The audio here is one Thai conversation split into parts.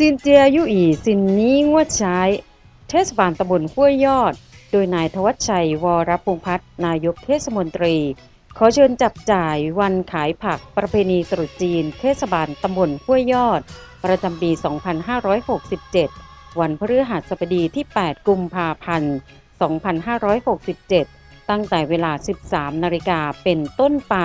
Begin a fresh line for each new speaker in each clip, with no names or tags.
ซินเจียยุอีซินนี้งวดใช้เทศบาลตำบลห้วยยอด โดยนายทวัชชัยวรพงพัฒน์นายกเทศมนตรี ขอเชิญจับจ่ายวันขายผักประเพณีตรุษจีน เทศบาลตำบลห้วยยอด ประจำปี 2567 วันพฤหัสบดีที่ 8 กุมภาพันธ์ 2567 ตั้งแต่เวลา 13 นาฬิกาเป็นต้นไป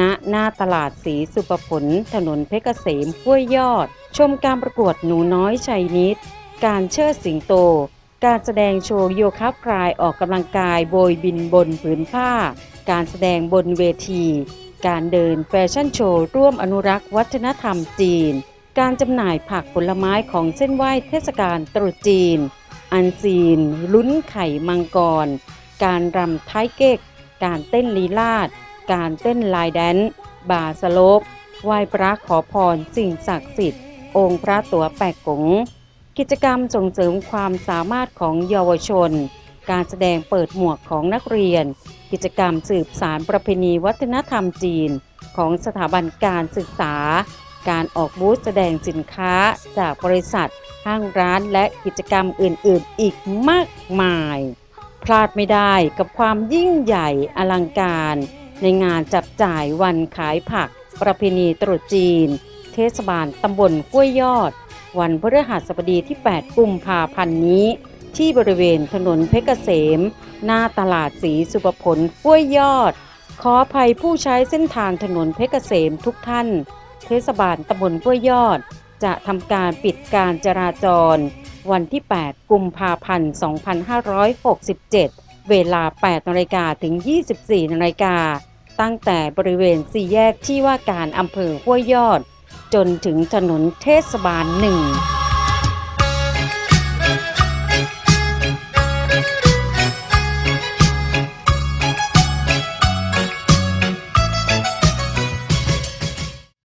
ณหน้าตลาดสีสุปผล ถนนเพชรเกษมห้วยยอด ชมการประกวดหนูน้อยชัยนิด การเชิดสิงโต การแสดงโชว์โยคะพรายออกกำลังกายโบยบินบนผืนผ้า การแสดงบนเวที การเดินแฟชั่นโชว์ร่วมอนุรักษ์วัฒนธรรมจีน การจำหน่ายผักผลไม้ของเส้นไหว้เทศกาลตรุษจีน อันซีน ลุ้นไข่มังกร การรำท้ายเก๊ก การเต้นลีลาด การเต้นลายแดนบาสโลปไหว้พระขอพรสิ่งศักดิ์สิทธิ์ องค์พระตัวแปกกงกิจกรรมส่งเสริมความสามารถของเยาวชน การแสดงเปิดหมวกของนักเรียน กิจกรรมสืบสารประเพณีวัฒนธรรมจีน ของสถาบันการศึกษา การออกบูธแสดงสินค้าจากบริษัท ห้างร้านและกิจกรรมอื่นๆ อีกมากมาย พลาดไม่ได้กับความยิ่งใหญ่อลังการ ในงานจับจ่ายวันขายผัก ประเพณีตรุษจีน เทศบาลตำบลห้วยยอด วันพฤหัสบดีที่ 8 กุมภาพันธ์นี้ ที่บริเวณถนนเพชรเกษม หน้าตลาดสีสุปผลห้วยยอด ขออภัยผู้ใช้เส้นทางถนนเพชรเกษมทุกท่าน เทศบาลตำบลห้วยยอด จะทำการปิดการจราจร วันที่ 8 กุมภาพันธ์ 2567 เวลา 8นาฬิกาถึง 24นาฬิกา ตั้งแต่บริเวณสี่แยกที่ว่าการอำเภอห้วยยอด จนถึงถนนเทศบาลหนึ่ง